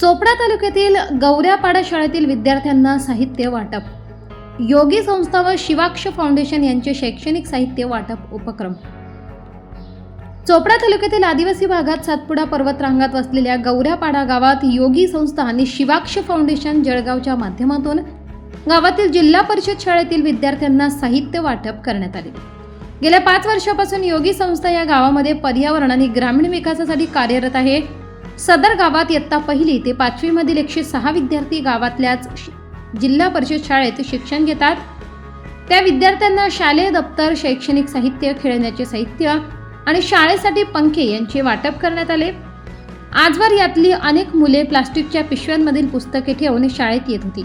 चोपडा तालुक्यातील गौऱ्यापाडा शाळेतील विद्यार्थ्यांना साहित्य वाटप. योगी संस्था व शिवाक्ष फाउंडेशन यांचे शैक्षणिक साहित्य वाटप उपक्रम. चोपडा तालुक्यातील आदिवासी भागात सातपुडा पर्वत रांगात वसलेल्या गौऱ्यापाडा गावात योगी संस्था आणि शिवाक्ष फाउंडेशन जळगावच्या माध्यमातून गावातील जिल्हा परिषद शाळेतील विद्यार्थ्यांना साहित्य वाटप करण्यात आले. गेल्या पाच वर्षापासून योगी संस्था या गावामध्ये पर्यावरण आणि ग्रामीण विकासासाठी कार्यरत आहे. सदर गावात इयत्ता पहिली ते पाचवीमधील एकशे सहा विद्यार्थी गावातल्याच जिल्हा परिषद शाळेत शिक्षण घेतात. त्या विद्यार्थ्यांना शालेय दप्तर शैक्षणिक साहित्य खेळण्याचे साहित्य आणि शाळेसाठी पंखे यांचे वाटप करण्यात आले. आजवर यातली अनेक मुले प्लास्टिकच्या पिशव्यांमधील पुस्तके ठेवून शाळेत येत होती.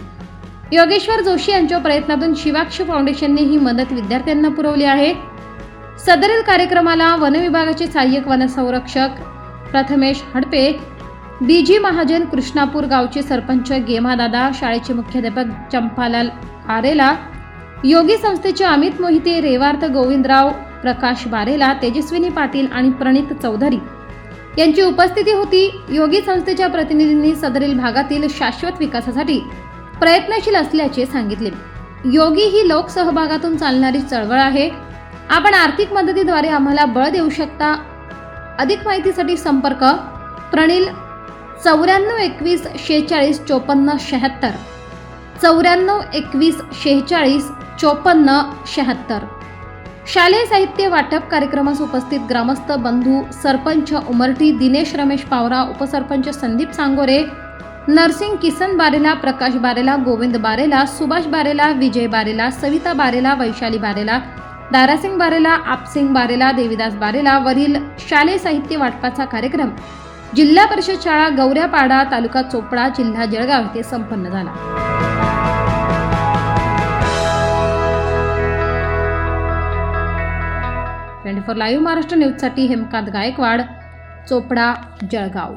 योगेश्वर जोशी यांच्या प्रयत्नातून शिवाक्ष फाउंडेशनने ही मदत विद्यार्थ्यांना पुरवली आहे. सदरील कार्यक्रमाला वनविभागाचे सहाय्यक वनसंरक्षक प्रथमेश हडपे बीजी महाजन कृष्णापूर गावचे सरपंच गेमादादा शाळेचे मुख्याध्यापक चंपालाल आरेला योगी संस्थेचे अमित मोहिते रेवार्थ गोविंदराव प्रकाश बारेला तेजस्विनी पाटील आणि प्रणित चौधरी. यांची उपस्थिती होती योगी संस्थेच्या प्रतिनिधींनी सदरील भागातील शाश्वत विकासासाठी प्रयत्नशील असल्याचे सांगितले. योगी ही लोकसहभागातून चालणारी चळवळ आहे. आपण आर्थिक मदतीद्वारे आम्हाला बळ देऊ शकता अधिक माहितीसाठी संपर्क प्रणील चौऱ्याण्णव एकवीस शेहेचाळीस चोपन्न शहात्तर. चौऱ्याण्णव एकवीस शेहेचाळीस चोपन्न शहात्तर. शालेय साहित्य वाटप कार्यक्रमास उपस्थित ग्रामस्थ बंधू सरपंच उमरटी दिनेश रमेश पावरा उपसरपंच संदीप सांगोरे नरसिंग किसन बारेला प्रकाश बारेला गोविंद बारेला सुभाष बारेला विजय बारेला सविता बारेला वैशाली बारेला दारासिंग बारेला आपसिंग बारेला देवीदास बारेला वरील शालेय साहित्य वाटपाचा कार्यक्रम जिल्हा परिषद शाळा गौऱ्यापाडा तालुका चोपडा जिल्हा जळगाव येथे संपन्न झाला. ट्वेंटी फोर लाईव्ह महाराष्ट्र न्यूजसाठी हेमकांत गायकवाड चोपडा जळगाव.